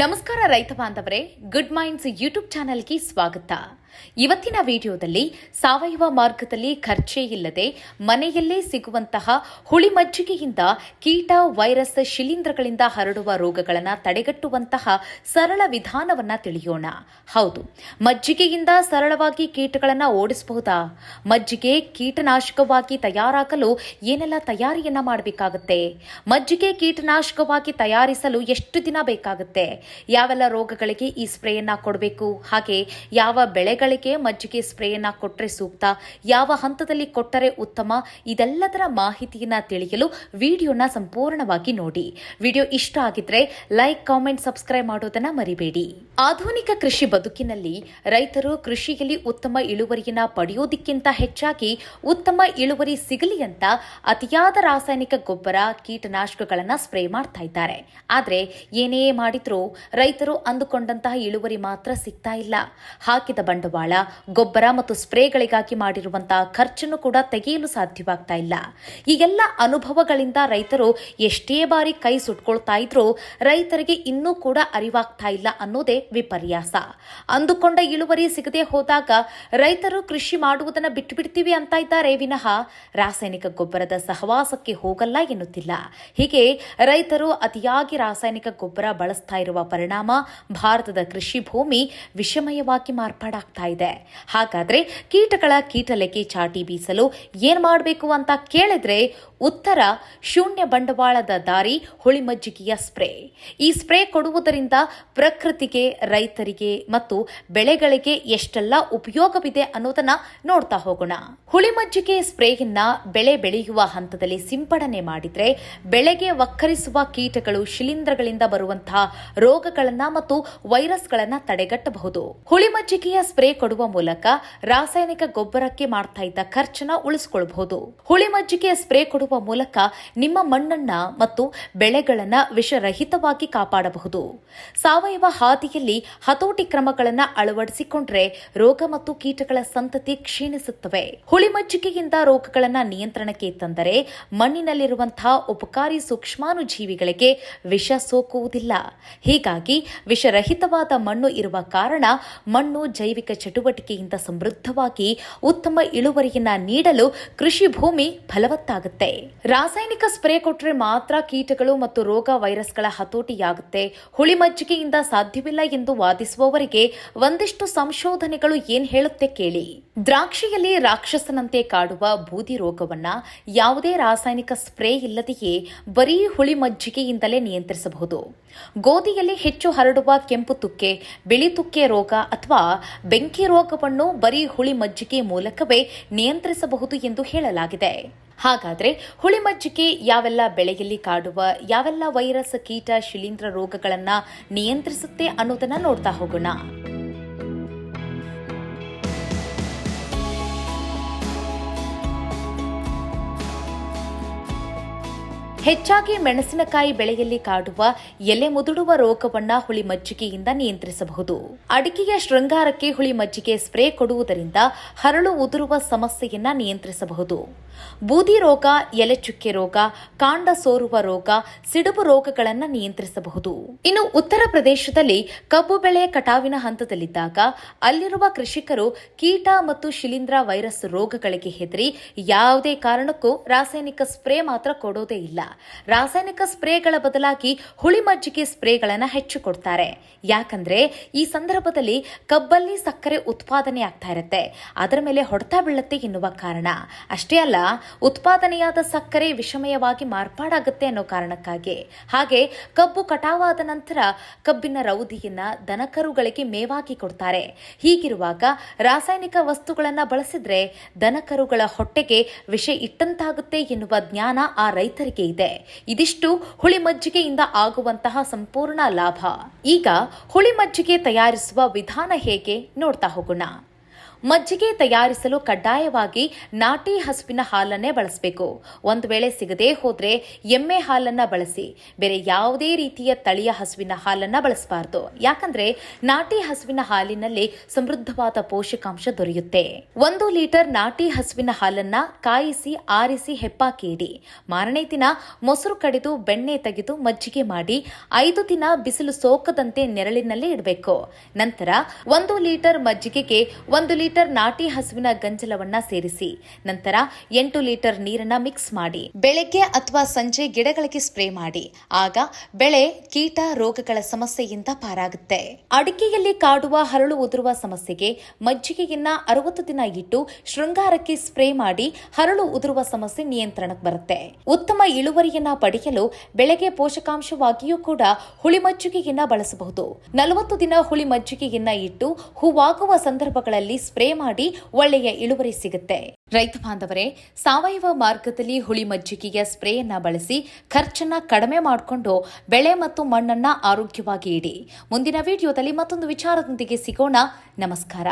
ನಮಸ್ಕಾರ ರೈತ ಬಾಂಧವರೇ ಗುಡ್ ಮೈಂಡ್ಸ್ ಯೂಟ್ಯೂಬ್ ಚಾನೆಲ್ಗೆ ಸ್ವಾಗತ. ಇವತ್ತಿನ ವಿಡಿಯೋದಲ್ಲಿ ಸಾವಯವ ಮಾರ್ಗದಲ್ಲಿ ಖರ್ಚೇ ಇಲ್ಲದೆ ಮನೆಯಲ್ಲೇ ಸಿಗುವಂತಹ ಹುಳಿ ಮಜ್ಜಿಗೆಯಿಂದ ಕೀಟ, ವೈರಸ್, ಶಿಲೀಂಧ್ರಗಳಿಂದ ಹರಡುವ ರೋಗಗಳನ್ನು ತಡೆಗಟ್ಟುವಂತಹ ಸರಳ ವಿಧಾನವನ್ನ ತಿಳಿಯೋಣ. ಹೌದು, ಮಜ್ಜಿಗೆಯಿಂದ ಸರಳವಾಗಿ ಕೀಟಗಳನ್ನು ಓಡಿಸಬಹುದಾ ಮಜ್ಜಿಗೆ ಕೀಟನಾಶಕವಾಗಿ ತಯಾರಾಗಲು ಏನೆಲ್ಲ ತಯಾರಿಯನ್ನ ಮಾಡಬೇಕಾಗುತ್ತೆ? ಮಜ್ಜಿಗೆ ಕೀಟನಾಶಕವಾಗಿ ತಯಾರಿಸಲು ಎಷ್ಟು ದಿನ ಬೇಕಾಗುತ್ತೆ? ಯಾವೆಲ್ಲ ರೋಗಗಳಿಗೆ ಈ ಸ್ಪ್ರೇಯನ್ನ ಕೊಡಬೇಕು? ಹಾಗೆ ಯಾವ ಬೆಳೆಗಳಿಗೆ ಮಜ್ಜಿಗೆ ಸ್ಪ್ರೇಯನ್ನ ಕೊಟ್ಟರೆ ಸೂಕ್ತ. ಯಾವ ಹಂತದಲ್ಲಿ ಕೊಟ್ಟರೆ ಉತ್ತಮ? ಇದೆಲ್ಲದರ ಮಾಹಿತಿಯನ್ನ ತಿಳಿಯಲು ವಿಡಿಯೋನ ಸಂಪೂರ್ಣವಾಗಿ ನೋಡಿ. ವಿಡಿಯೋ ಇಷ್ಟ ಆಗಿದ್ರೆ ಲೈಕ್, ಕಾಮೆಂಟ್, ಸಬ್ಸ್ಕ್ರೈಬ್ ಮಾಡೋದನ್ನ ಮರಿಬೇಡಿ. ಆಧುನಿಕ ಕೃಷಿ ಬದುಕಿನಲ್ಲಿ ರೈತರು ಕೃಷಿಯಲ್ಲಿ ಉತ್ತಮ ಇಳುವರಿಯನ್ನ ಪಡೆಯೋದಕ್ಕಿಂತ ಹೆಚ್ಚಾಗಿ ಉತ್ತಮ ಇಳುವರಿ ಸಿಗಲಿ ಅಂತ ಅತಿಯಾದ ರಾಸಾಯನಿಕ ಗೊಬ್ಬರ, ಕೀಟನಾಶಕಗಳನ್ನು ಸ್ಪ್ರೇ ಮಾಡ್ತಾ ಇದ್ದಾರೆ. ಆದರೆ ಏನೇ ಮಾಡಿದ್ರೂ ರೈತರು ಅಂದುಕೊಂಡಂತಹ ಇಳುವರಿ ಮಾತ್ರ ಸಿಗ್ತಾ ಇಲ್ಲ. ಹಾಕಿದ ಬಂಡವಾಳ ಗೊಬ್ಬರ ಮತ್ತು ಸ್ಪ್ರೇಗಳಿಗಾಗಿ ಮಾಡಿರುವಂತಹ ಖರ್ಚನ್ನು ಕೂಡ ತೆಗೆಯಲು ಸಾಧ್ಯವಾಗ್ತಾ ಇಲ್ಲ. ಈ ಎಲ್ಲ ಅನುಭವಗಳಿಂದ ರೈತರು ಎಷ್ಟೇ ಬಾರಿ ಕೈ ಸುಟ್ಕೊಳ್ತಾ ಇದ್ರೂ ರೈತರಿಗೆ ಇನ್ನೂ ಕೂಡ ಅರಿವಾಗ್ತಾ ಇಲ್ಲ ಅನ್ನೋದೇ ವಿಪರ್ಯಾಸ. ಅಂದುಕೊಂಡ ಇಳುವರಿ ಸಿಗದೆ ಹೋದಾಗ ರೈತರು ಕೃಷಿ ಮಾಡುವುದನ್ನ ಬಿಟ್ಟು ಬಿಡ್ತೀವಿ ಅಂತ ಇದ್ದಾರೆ ವಿನಃ ರಾಸಾಯನಿಕ ಗೊಬ್ಬರದ ಸಹವಾಸಕ್ಕೆ ಹೋಗಲ್ಲ ಎನ್ನುತ್ತಿಲ್ಲ. ಹೀಗೆ ರೈತರು ಅತಿಯಾಗಿ ರಾಸಾಯನಿಕ ಗೊಬ್ಬರ ಬಳಸ್ತಾ ಇರುವ ಪರಿಣಾಮ ಭಾರತದ ಕೃಷಿ ಭೂಮಿ ವಿಷಮಯವಾಗಿ ಮಾರ್ಪಾಡಾಗ್ತಾ ಇದೆ. ಹಾಗಾದ್ರೆ ಕೀಟಗಳ ಕೀಟಲೆಕ್ಕೆ ಚಾಟಿ ಬೀಸಲು ಏನ್ ಮಾಡಬೇಕು ಅಂತ ಕೇಳಿದ್ರೆ ಉತ್ತರ ಶೂನ್ಯ ಬಂಡವಾಳದ ದಾರಿ ಹುಳಿಮಜ್ಜಿಗೆಯ ಸ್ಪ್ರೇ. ಈ ಸ್ಪ್ರೇ ಕೊಡುವುದರಿಂದ ಪ್ರಕೃತಿಗೆ, ರೈತರಿಗೆ ಮತ್ತು ಬೆಳೆಗಳಿಗೆ ಎಷ್ಟೆಲ್ಲ ಉಪಯೋಗವಿದೆ ಅನ್ನೋದನ್ನ ನೋಡ್ತಾ ಹೋಗೋಣ. ಹುಳಿಮಜ್ಜಿಗೆ ಸ್ಪ್ರೇಯನ್ನ ಬೆಳೆ ಬೆಳೆಯುವ ಹಂತದಲ್ಲಿ ಸಿಂಪಡಣೆ ಮಾಡಿದ್ರೆ ಬೆಳೆಗೆ ವಕ್ಕರಿಸುವ ಕೀಟಗಳು ಶಿಲೀಂಧ್ರಗಳಿಂದ ಬರುವಂತಹ ರೋಗಗಳನ್ನ ಮತ್ತು ವೈರಸ್ಗಳನ್ನ ತಡೆಗಟ್ಟಬಹುದು. ಹುಳಿಮಜ್ಜಿಗೆಯ ಸ್ಪ್ರೇ ಕೊಡುವ ಮೂಲಕ ರಾಸಾಯನಿಕ ಗೊಬ್ಬರಕ್ಕೆ ಮಾಡ್ತಾ ಇದ್ದ ಖರ್ಚನ್ನ ಉಳಿಸಿಕೊಳ್ಳಬಹುದು ಹುಳಿಮಜ್ಜಿಗೆಯ ಸ್ಪ್ರೇ ಕೊಡುವ ಮೂಲಕ ನಿಮ್ಮ ಮಣ್ಣನ್ನ ಮತ್ತು ಬೆಳೆಗಳನ್ನು ವಿಷರಹಿತವಾಗಿ ಕಾಪಾಡಬಹುದು. ಸಾವಯವ ಹಾದಿಯಲ್ಲಿ ಹತೋಟಿ ಕ್ರಮಗಳನ್ನು ಅಳವಡಿಸಿಕೊಂಡ್ರೆ ರೋಗ ಮತ್ತು ಕೀಟಗಳ ಸಂತತಿ ಕ್ಷೀಣಿಸುತ್ತವೆ. ಹುಳಿಮಜ್ಜಿಗೆಯಿಂದ ರೋಗಗಳನ್ನು ನಿಯಂತ್ರಣಕ್ಕೆ ತಂದರೆ ಮಣ್ಣಿನಲ್ಲಿರುವಂತಹ ಉಪಕಾರಿ ಸೂಕ್ಷ್ಮಾಣುಜೀವಿಗಳಿಗೆ ವಿಷ ಸೋಕುವುದಿಲ್ಲ. ಹೀಗಾಗಿ ವಿಷರಹಿತವಾದ ಮಣ್ಣು ಇರುವ ಕಾರಣ ಮಣ್ಣು ಜೈವಿಕ ಚಟುವಟಿಕೆಯಿಂದ ಸಮೃದ್ಧವಾಗಿ ಉತ್ತಮ ಇಳುವರಿಯನ್ನ ನೀಡಲು ಕೃಷಿ ಭೂಮಿ ಫಲವತ್ತಾಗುತ್ತೆ. ರಾಸಾಯನಿಕ ಸ್ಪ್ರೇ ಕೊಟ್ಟರೆ ಮಾತ್ರ ಕೀಟಗಳು ಮತ್ತು ರೋಗ ವೈರಸ್ಗಳ ಹತೋಟಿಯಾಗುತ್ತೆ. ಹುಳಿ ಮಜ್ಜಿಗೆಯಿಂದ ಸಾಧ್ಯವಿಲ್ಲ ಎಂದು ವಾದಿಸುವವರಿಗೆ ಒಂದಿಷ್ಟು ಸಂಶೋಧನೆಗಳು ಏನ್ ಹೇಳುತ್ತೆ ಕೇಳಿ. ದ್ರಾಕ್ಷಿಯಲ್ಲಿ ರಾಕ್ಷಸನಂತೆ ಕಾಡುವ ಬೂದಿ ರೋಗವನ್ನ ಯಾವುದೇ ರಾಸಾಯನಿಕ ಸ್ಪ್ರೇ ಇಲ್ಲದೆಯೇ ಬರೀ ಹುಳಿ ಮಜ್ಜಿಗೆಯಿಂದಲೇ ನಿಯಂತ್ರಿಸಬಹುದು. ಗೋಧಿಯಲ್ಲಿ ಹೆಚ್ಚು ಹರಡುವ ಕೆಂಪು ತುಕ್ಕೆ, ಬಿಳಿ ತುಕ್ಕೆ ರೋಗ ಅಥವಾ ಬೆಂಕಿ ರೋಗವನ್ನು ಬರೀ ಹುಳಿ ಮಜ್ಜಿಗೆ ಮೂಲಕವೇ ನಿಯಂತ್ರಿಸಬಹುದು ಎಂದು ಹೇಳಲಾಗಿದೆ. ಹಾಗಾದ್ರೆ ಹುಳಿಮಜ್ಜಿಗೆ ಯಾವೆಲ್ಲ ಬೆಳೆಯಲ್ಲಿ ಕಾಡುವ ಯಾವೆಲ್ಲ ವೈರಸ್ ಕೀಟ ಶಿಲೀಂಧ್ರ ರೋಗಗಳನ್ನು ನಿಯಂತ್ರಿಸುತ್ತೆ ಅನ್ನೋದನ್ನು ನೋಡ್ತಾ ಹೋಗೋಣ. ಹೆಚ್ಚಾಗಿ ಮೆಣಸಿನಕಾಯಿ ಬೆಳೆಯಲ್ಲಿ ಕಾಡುವ ಎಲೆ ಮುದುಡುವ ರೋಗವನ್ನ ಹುಳಿ ಮಜ್ಜಿಗೆಯಿಂದ ನಿಯಂತ್ರಿಸಬಹುದು. ಅಡಿಕೆಯ ಶೃಂಗಾರಕ್ಕೆ ಹುಳಿ ಮಜ್ಜಿಗೆ ಸ್ಪ್ರೇ ಕೊಡುವುದರಿಂದ ಹರಳು ಉದುರುವ ಸಮಸ್ಯೆಯನ್ನ ನಿಯಂತ್ರಿಸಬಹುದು. ಬೂದಿ ರೋಗ, ಎಲೆ ಚುಕ್ಕೆ ರೋಗ, ಕಾಂಡ ಸೋರುವ ರೋಗ, ಸಿಡುಬು ರೋಗಗಳನ್ನು ನಿಯಂತ್ರಿಸಬಹುದು. ಇನ್ನು ಉತ್ತರ ಪ್ರದೇಶದಲ್ಲಿ ಕಬ್ಬು ಬೆಳೆ ಕಟಾವಿನ ಹಂತದಲ್ಲಿದ್ದಾಗ ಅಲ್ಲಿರುವ ಕೃಷಿಕರು ಕೀಟ ಮತ್ತು ಶಿಲೀಂಧ್ರ ವೈರಸ್ ರೋಗಗಳಿಗೆ ಹೆದರಿ ಯಾವುದೇ ಕಾರಣಕ್ಕೂ ರಾಸಾಯನಿಕ ಸ್ಪ್ರೇ ಮಾತ್ರ ಕೊಡೋದೇ ಇಲ್ಲ. ರಾಸಾಯನಿಕ ಸ್ಪ್ರೇಗಳ ಬದಲಾಗಿ ಹುಳಿ ಮಜ್ಜಿಗೆ ಸ್ಪ್ರೇಗಳನ್ನು ಹೆಚ್ಚು ಕೊಡ್ತಾರೆ. ಯಾಕಂದ್ರೆ ಈ ಸಂದರ್ಭದಲ್ಲಿ ಕಬ್ಬಲ್ಲಿ ಸಕ್ಕರೆ ಉತ್ಪಾದನೆ ಆಗ್ತಾ ಇರುತ್ತೆ. ಅದರ ಮೇಲೆ ಹೊಡೆತ ಬೀಳುತ್ತೆ ಎನ್ನುವ ಕಾರಣ. ಅಷ್ಟೇ ಅಲ್ಲ, ಉತ್ಪಾದನೆಯಾದ ಸಕ್ಕರೆ ವಿಷಮಯವಾಗಿ ಮಾರ್ಪಾಡಾಗುತ್ತೆ ಅನ್ನೋ ಕಾರಣಕ್ಕಾಗಿ. ಹಾಗೆ ಕಬ್ಬು ಕಟಾವಾದ ನಂತರ ಕಬ್ಬಿನ ರೌದಿಯನ್ನ ದನಕರುಗಳಿಗೆ ಮೇವಾಗಿ ಕೊಡ್ತಾರೆ. ಹೀಗಿರುವಾಗ ರಾಸಾಯನಿಕ ವಸ್ತುಗಳನ್ನ ಬಳಸಿದ್ರೆ ದನಕರುಗಳ ಹೊಟ್ಟೆಗೆ ವಿಷ ಇಟ್ಟಂತಾಗುತ್ತೆ ಎನ್ನುವ ಜ್ಞಾನ ಆ ರೈತರಿಗೆ ಇದೆ. ಇದಿಷ್ಟು ಹುಳಿ ಮಜ್ಜಿಗೆಯಿಂದ ಆಗುವಂತಹ ಸಂಪೂರ್ಣ ಲಾಭ. ಈಗ ಹುಳಿ ಮಜ್ಜಿಗೆ ತಯಾರಿಸುವ ವಿಧಾನ ಹೇಗೆ ನೋಡ್ತಾ ಹೋಗೋಣ. ಮಜ್ಜಿಗೆ ತಯಾರಿಸಲು ಕಡ್ಡಾಯವಾಗಿ ನಾಟಿ ಹಸುವಿನ ಹಾಲನ್ನೇ ಬಳಸಬೇಕು. ಒಂದು ವೇಳೆ ಸಿಗದೇ ಹೋದ್ರೆ ಎಮ್ಮೆ ಹಾಲನ್ನ ಬಳಸಿ. ಬೇರೆ ಯಾವುದೇ ರೀತಿಯ ತಳಿಯ ಹಸುವಿನ ಹಾಲನ್ನ ಬಳಸಬಾರದು. ಯಾಕಂದ್ರೆ ನಾಟಿ ಹಸುವಿನ ಹಾಲಿನಲ್ಲಿ ಸಮೃದ್ಧವಾದ ಪೋಷಕಾಂಶ ದೊರೆಯುತ್ತೆ. ಒಂದು ಲೀಟರ್ ನಾಟಿ ಹಸುವಿನ ಹಾಲನ್ನ ಕಾಯಿಸಿ, ಆರಿಸಿ ಹೆಪ್ಪಾಕಿ ಇಡಿ ಮಾರನೇ ದಿನ ಮೊಸರು ಕಡಿದು ಬೆಣ್ಣೆ ತೆಗೆದು ಮಜ್ಜಿಗೆ ಮಾಡಿ ಐದು ದಿನ ಬಿಸಿಲು ಸೋಕದಂತೆ ನೆರಳಿನಲ್ಲಿ ಇಡಬೇಕು. ನಂತರ ಒಂದು ಲೀಟರ್ ಮಜ್ಜಿಗೆಗೆ ಒಂದು ಲೀಟರ್ ನಾಟಿ ಹಸುವಿನ ಗಂಜಲವನ್ನ ಸೇರಿಸಿ. ನಂತರ ಎಂಟು ಲೀಟರ್ ನೀರನ್ನ ಮಿಕ್ಸ್ ಮಾಡಿ, ಬೆಳಗ್ಗೆ ಅಥವಾ ಸಂಜೆ ಗಿಡಗಳಿಗೆ ಸ್ಪ್ರೇ ಮಾಡಿ. ಆಗ ಬೆಳೆ ಕೀಟ ರೋಗಗಳ ಸಮಸ್ಯೆಯಿಂದ ಪಾರಾಗುತ್ತೆ. ಅಡಿಕೆಯಲ್ಲಿ ಕಾಡುವ ಹರಳು ಉದುರುವ ಸಮಸ್ಯೆಗೆ ಮಜ್ಜಿಗೆಯನ್ನ ಅರವತ್ತು ದಿನ ಇಟ್ಟು ಶೃಂಗಾರಕ್ಕೆ ಸ್ಪ್ರೇ ಮಾಡಿ ಹರಳು ಉದುರುವ ಸಮಸ್ಯೆ ನಿಯಂತ್ರಣಕ್ಕೆ ಬರುತ್ತೆ. ಉತ್ತಮ ಇಳುವರಿಯನ್ನ ಪಡೆಯಲು ಬೆಳೆಗೆ ಪೋಷಕಾಂಶವಾಗಿಯೂ ಕೂಡ ಹುಳಿ ಮಜ್ಜಿಗೆಯನ್ನ ಬಳಸಬಹುದು. ನಲವತ್ತು ದಿನ ಹುಳಿ ಮಜ್ಜಿಗೆಯನ್ನ ಇಟ್ಟು ಹೂವಾಗುವ ಸಂದರ್ಭಗಳಲ್ಲಿ ಸ್ಪ್ರೇ ಮಾಡಿ ಒಳ್ಳೆಯ ಇಳುವರಿ ಸಿಗುತ್ತೆ. ರೈತ ಬಾಂಧವರೇ, ಸಾವಯವ ಮಾರ್ಗದಲ್ಲಿ ಹುಳಿ ಮಜ್ಜಿಗೆಯ ಸ್ಪ್ರೇಯನ್ನ ಬಳಸಿ ಖರ್ಚನ್ನ ಕಡಿಮೆ ಮಾಡಿಕೊಂಡು ಬೆಳೆ ಮತ್ತು ಮಣ್ಣನ್ನ ಆರೋಗ್ಯವಾಗಿ ಇಡಿ. ಮುಂದಿನ ವಿಡಿಯೋದಲ್ಲಿ ಮತ್ತೊಂದು ವಿಚಾರದೊಂದಿಗೆ ಸಿಗೋಣ. ನಮಸ್ಕಾರ.